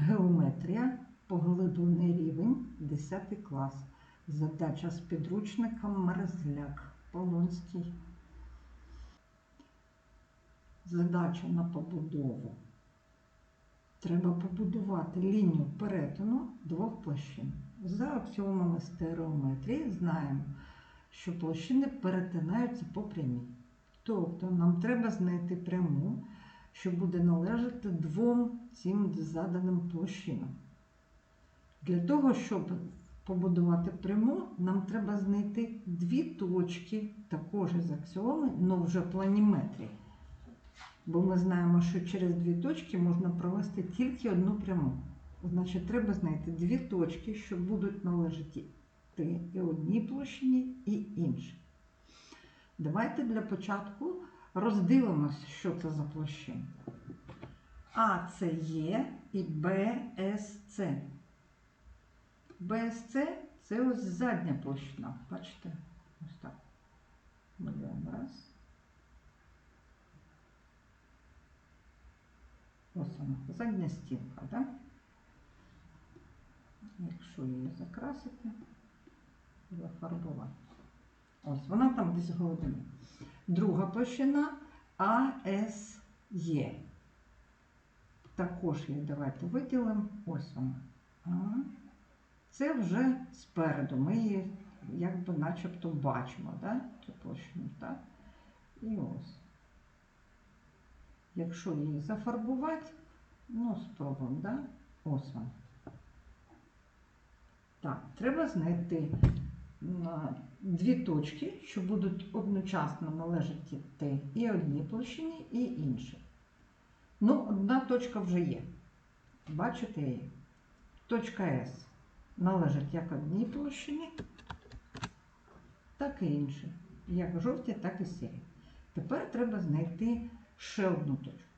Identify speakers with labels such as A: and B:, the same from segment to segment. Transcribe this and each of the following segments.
A: Геометрія, поглиблений рівень, 10 клас. Задача з підручником Мерзляк Полонський. Задача на побудову. Треба побудувати лінію перетину двох площин. За аксіомами стереометрії знаємо, що площини перетинаються по прямій. Тобто нам треба знайти пряму, що буде належати двом цим заданим площинам. Для того, щоб побудувати пряму, нам треба знайти дві точки, також із аксіоми, але вже планіметрії. Бо ми знаємо, що через дві точки можна провести тільки одну пряму. Значить, треба знайти дві точки, що будуть належати і одній площині, і іншій. Давайте для початку роздивимося, що це за площини. А це Є і БСЦ. БСЦ це ось задня площина. Бачите? Ось так. Малюємо раз. Ось вона, задня стінка, так? Якщо її закрасити, зафарбувати. Ось вона там десь глибині. Друга площина АСЄ. Також її давайте виділимо. Ось вона. Це вже спереду. Ми її якби начебто бачимо, да? цю площину. Так? І ось. Якщо її зафарбувати, ну, спробуємо, да? ось вона. Так, треба знайти на дві точки, що будуть одночасно належати і одній площині, і іншій. Ну, одна точка вже є. Бачите її? Точка С належить як одній площині, так і іншій. Як жовтій, так і сірій. Тепер треба знайти ще одну точку.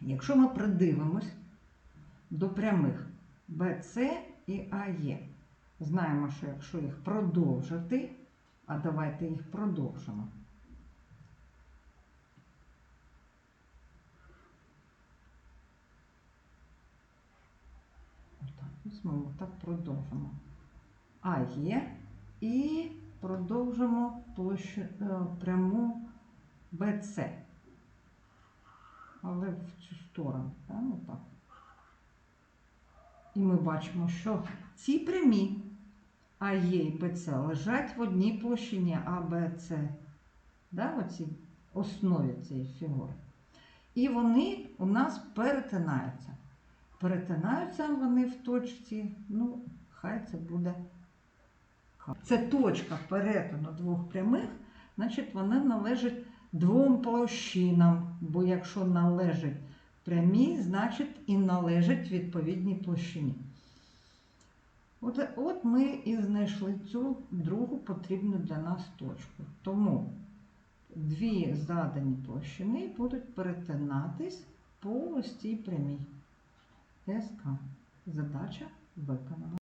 A: Якщо ми придивимось до прямих BC і АЕ, знаємо, що якщо їх продовжити, а давайте їх продовжимо. Отак, ось ми так продовжимо. АЕ і продовжимо площу, е, пряму BC. Але в цю сторону. Так? Отак. І ми бачимо, що ці прямі АЕ і БЦ лежать в одній площині АБЦ, да, в оцій основі цієї фігури. І вони у нас перетинаються. Перетинаються вони в точці, ну, хай це буде К. Це точка перетину двох прямих, значить вона належить двом площинам, бо якщо належить прямій, значить і належить відповідній площині. От, от ми і знайшли цю другу потрібну для нас точку. Тому дві задані площини будуть перетинатись по ось цій прямій. СК. Задача виконана.